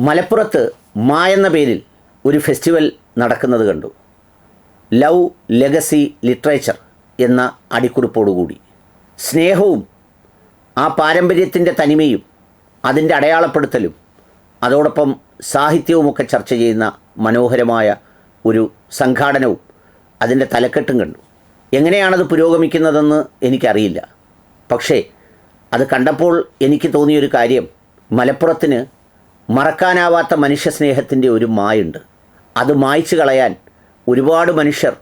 മലപ്പുറത്ത് മാ എന്ന പേരിൽ ഒരു ഫെസ്റ്റിവൽ നടക്കുന്നത് കണ്ടു. ലവ് ലെഗസി ലിറ്ററേച്ചർ എന്ന അടിക്കുറിപ്പോടുകൂടി. സ്നേഹവും ആ പാരമ്പര്യത്തിന്റെ തനിമയും അതിന്റെ അടയാളപ്പെടുത്തലും അതോടൊപ്പം സാഹിത്യവുമൊക്കെ ചർച്ച ചെയ്യുന്ന മനോഹരമായ ഒരു സംഘാടനവും അതിന്റെ തലക്കെട്ടും കണ്ടു. എങ്ങനെയാണത് പുരോഗമിക്കുന്നതെന്ന് എനിക്കറിയില്ല. പക്ഷേ അത് കണ്ടപ്പോൾ എനിക്ക് തോന്നിയൊരു കാര്യം മലപ്പുറത്തിന് മറക്കാനാവാത്ത മനുഷ്യസ്നേഹത്തിന്റെ ഒരു മായുണ്ട്. അത് മായ്ച്ചു കളയാൻ ഒരുപാട് മനുഷ്യർ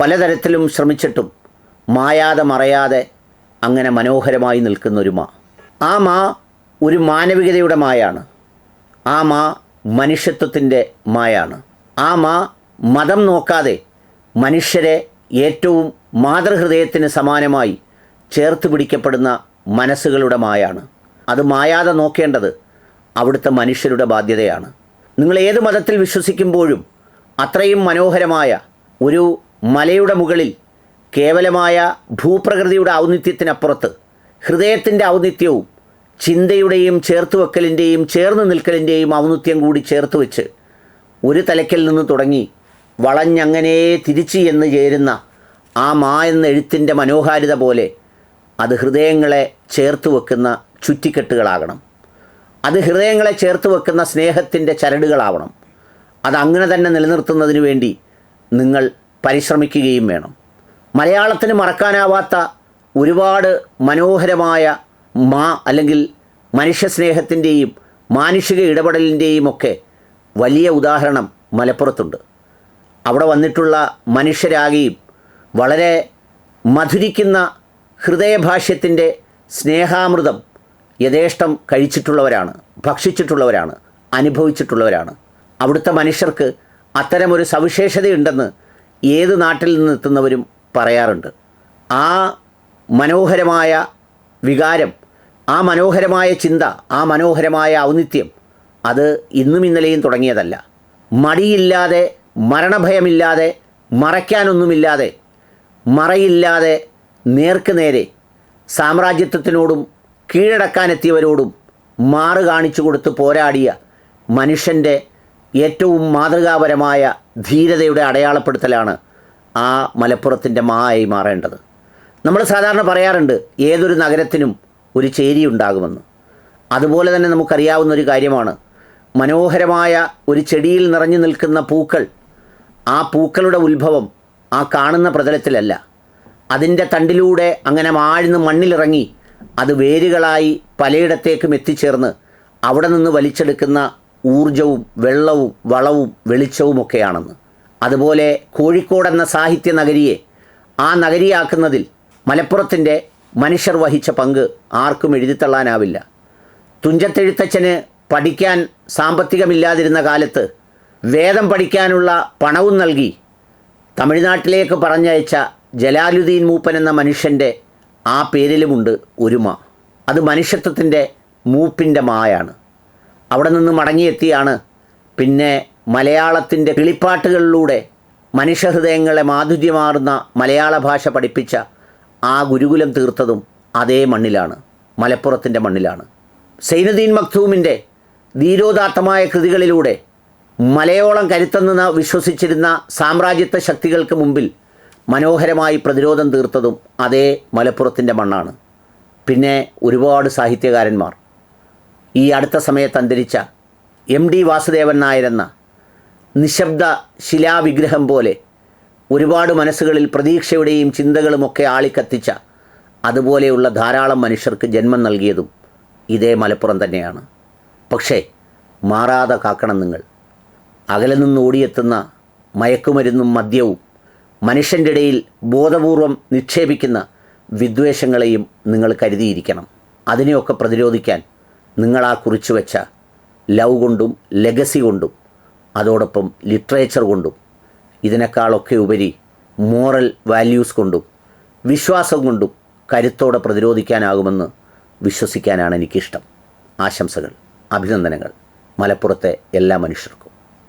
പലതരത്തിലും ശ്രമിച്ചിട്ടും മായാതെ മറയാതെ അങ്ങനെ മനോഹരമായി നിൽക്കുന്ന ഒരു മാ. ആ മാ ഒരു മാനവികതയുടെ മായാണ്. ആ മാ മനുഷ്യത്വത്തിന്റെ മായാണ്. ആ മാ മതം നോക്കാതെ മനുഷ്യരെ ഏറ്റവും മാതൃഹൃദയത്തിന് സമാനമായി ചേർത്ത് പിടിക്കപ്പെടുന്ന മനസ്സുകളുടെ മായാണ്. അത് മായാതെ നോക്കേണ്ടത് അവിടുത്തെ മനുഷ്യരുടെ ബാധ്യതയാണ്. നിങ്ങൾ ഏത് മതത്തിൽ വിശ്വസിക്കുമ്പോഴും അത്രയും മനോഹരമായ ഒരു മലയുടെ മുകളിൽ കേവലമായ ഭൂപ്രകൃതിയുടെ ഔന്നിത്യത്തിനപ്പുറത്ത് ഹൃദയത്തിന്റെ ഔന്നിത്യവും ചിന്തയുടെയും ചേർത്തുവെക്കലിന്റെയും ചേർന്ന് നിൽക്കലിന്റെയും ഔന്നിത്യം കൂടി ചേർത്ത് വെച്ച് ഒരു തലയ്ക്കൽ നിന്ന് തുടങ്ങി വളഞ്ഞങ്ങനെ തിരിച്ച് എന്ന് ചേരുന്ന ആ മാ എന്ന എഴുത്തിന്റെ മനോഹാരിത പോലെ അത് ഹൃദയങ്ങളെ ചേർത്ത് വെക്കുന്ന ചുറ്റിക്കെട്ടുകളാകണം. അത് ഹൃദയങ്ങളെ ചേർത്ത് വെക്കുന്ന സ്നേഹത്തിന്റെ ചരടുകളാവണം. അങ്ങനെ തന്നെ നിലനിർത്തുന്നതിന് വേണ്ടി നിങ്ങൾ പരിശ്രമിക്കുകയും വേണം. മലയാളത്തിന് മറക്കാനാവാത്ത ഒരുപാട് മനോഹരമായ മാ അല്ലെങ്കിൽ മനുഷ്യസ്നേഹത്തിന്റെയും മാനുഷിക ഇടപെടലിന്റെയും ഒക്കെ വലിയ ഉദാഹരണം മലപ്പുറത്തുണ്ട്. അവിടെ വന്നിട്ടുള്ള മനുഷ്യരാകെയും വളരെ മധുരിക്കുന്ന ഹൃദയഭാഷ്യത്തിന്റെ സ്നേഹാമൃതം യഥേഷ്ടം കഴിച്ചിട്ടുള്ളവരാണ് ഭക്ഷിച്ചിട്ടുള്ളവരാണ് അനുഭവിച്ചിട്ടുള്ളവരാണ്. അവിടുത്തെ മനുഷ്യർക്ക് അത്തരമൊരു സവിശേഷതയുണ്ടെന്ന് ഏത് നാട്ടിൽ നിന്ന് എത്തുന്നവരും പറയാറുണ്ട്. ആ മനോഹരമായ വികാരം ആ മനോഹരമായ ചിന്ത ആ മനോഹരമായ ഔന്നിത്യം അത് ഇന്നും ഇന്നലെയും തുടങ്ങിയതല്ല. മടിയില്ലാതെ മരണഭയമില്ലാതെ മറയ്ക്കാനൊന്നുമില്ലാതെ മറയില്ലാതെ നേർക്ക് നേരെ സാമ്രാജ്യത്വത്തിനോടും കീഴടക്കാനെത്തിയവരോടും മാറു കാണിച്ചു കൊടുത്ത് പോരാടിയ മനുഷ്യന്റെ ഏറ്റവും മാതൃകാപരമായ ധീരതയുടെ അടയാളപ്പെടുത്തലാണ് ആ മലപ്പുറത്തിന്റെ മായി മാറേണ്ടത്. നമ്മൾ സാധാരണ പറയാറുണ്ട് ഏതൊരു നഗരത്തിനും ഒരു ചേരി ഉണ്ടാകുമെന്ന്. അതുപോലെ തന്നെ നമുക്കറിയാവുന്ന ഒരു കാര്യമാണ് മനോഹരമായ ഒരു ചെടിയിൽ നിറഞ്ഞു നിൽക്കുന്ന പൂക്കൾ ആ പൂക്കളുടെ ഉത്ഭവം ആ കാണുന്ന പ്രതലത്തിലല്ല. അതിന്റെ തണ്ടിലൂടെ അങ്ങനെ ആഴ്ന്ന് മണ്ണിലിറങ്ങി അത് വേരുകളായി പലയിടത്തേക്കും എത്തിച്ചേർന്ന് അവിടെ നിന്ന് വലിച്ചെടുക്കുന്ന ഊർജവും വെള്ളവും വളവും വെളിച്ചവുമൊക്കെയാണെന്ന്. അതുപോലെ കോഴിക്കോട് എന്ന സാഹിത്യ നഗരിയെ ആ നഗരിയാക്കുന്നതിൽ മലപ്പുറത്തിന്റെ മനുഷ്യർ വഹിച്ച പങ്ക് ആർക്കും എഴുതിത്തള്ളാനാവില്ല. തുഞ്ചത്തെഴുത്തച്ഛന് പഠിക്കാൻ സാമ്പത്തികമില്ലാതിരുന്ന കാലത്ത് വേദം പഠിക്കാനുള്ള പണവും നൽകി തമിഴ്നാട്ടിലേക്ക് പറഞ്ഞയച്ച ജലാലുദ്ദീൻ മൂപ്പൻ എന്ന മനുഷ്യന്റെ ആ പേരിലുമുണ്ട് ഒരുമ. അത് മനുഷ്യത്വത്തിന്റെ മൂപ്പിന്റെ മായാണ്. അവിടെ നിന്ന് മടങ്ങിയെത്തിയാണ്. പിന്നെ മലയാളത്തിന്റെ കിളിപ്പാട്ടുകളിലൂടെ മനുഷ്യഹൃദയങ്ങളെ മാധുര്യമാർന്ന മലയാള ഭാഷ പഠിപ്പിച്ച ആ ഗുരുകുലം തീർത്തതും അതേ മണ്ണിലാണ്. മലപ്പുറത്തിന്റെ മണ്ണിലാണ്. സൈനുദ്ദീൻ മക്തൂമിന്റെ ധീരോദാത്തമായ കൃതികളിലൂടെ മലയോളം കരുത്തെന്ന് വിശ്വസിച്ചിരുന്ന സാമ്രാജ്യത്വ ശക്തികൾക്ക് മുമ്പിൽ മനോഹരമായി പ്രതിരോധം തീർത്തതും അതേ മലപ്പുറത്തിന്റെ മണ്ണാണ്. പിന്നെ ഒരുപാട് സാഹിത്യകാരന്മാർ. ഈ അടുത്ത സമയത്ത് അന്തരിച്ച എം ഡി വാസുദേവൻ നായരെന്ന നിശബ്ദ ശിലാവിഗ്രഹം പോലെ ഒരുപാട് മനസ്സുകളിൽ പ്രതീക്ഷയുടെയും ചിന്തകളുമൊക്കെ ആളിക്കത്തിച്ച അതുപോലെയുള്ള ധാരാളം മനുഷ്യർക്ക് ജന്മം നൽകിയതും ഇതേ മലപ്പുറം തന്നെയാണ്. പക്ഷേ മാറാതെ കാക്കണം നിങ്ങൾ. അകലെ നിന്ന് ഓടിയെത്തുന്ന മയക്കുമരുന്നും മദ്യവും മനുഷ്യന്റെ ഇടയിൽ ബോധപൂർവം നിക്ഷേപിക്കുന്ന വിദ്വേഷങ്ങളെയും നിങ്ങൾ കരുതിയിരിക്കണം. അതിനെയൊക്കെ പ്രതിരോധിക്കാൻ നിങ്ങളാ കുറിച്ചു വെച്ച ലവ് കൊണ്ടും ലെഗസി കൊണ്ടും അതോടൊപ്പം ലിറ്ററേച്ചർ കൊണ്ടും ഇതിനേക്കാളൊക്കെ ഉപരി മോറൽ വാല്യൂസ് കൊണ്ടും വിശ്വാസം കൊണ്ടും കരുത്തോടെ പ്രതിരോധിക്കാനാകുമെന്ന് വിശ്വസിക്കാനാണ് എനിക്കിഷ്ടം. ആശംസകൾ അഭിനന്ദനങ്ങൾ. മലപ്പുറത്തെ എല്ലാ മനുഷ്യർക്കും.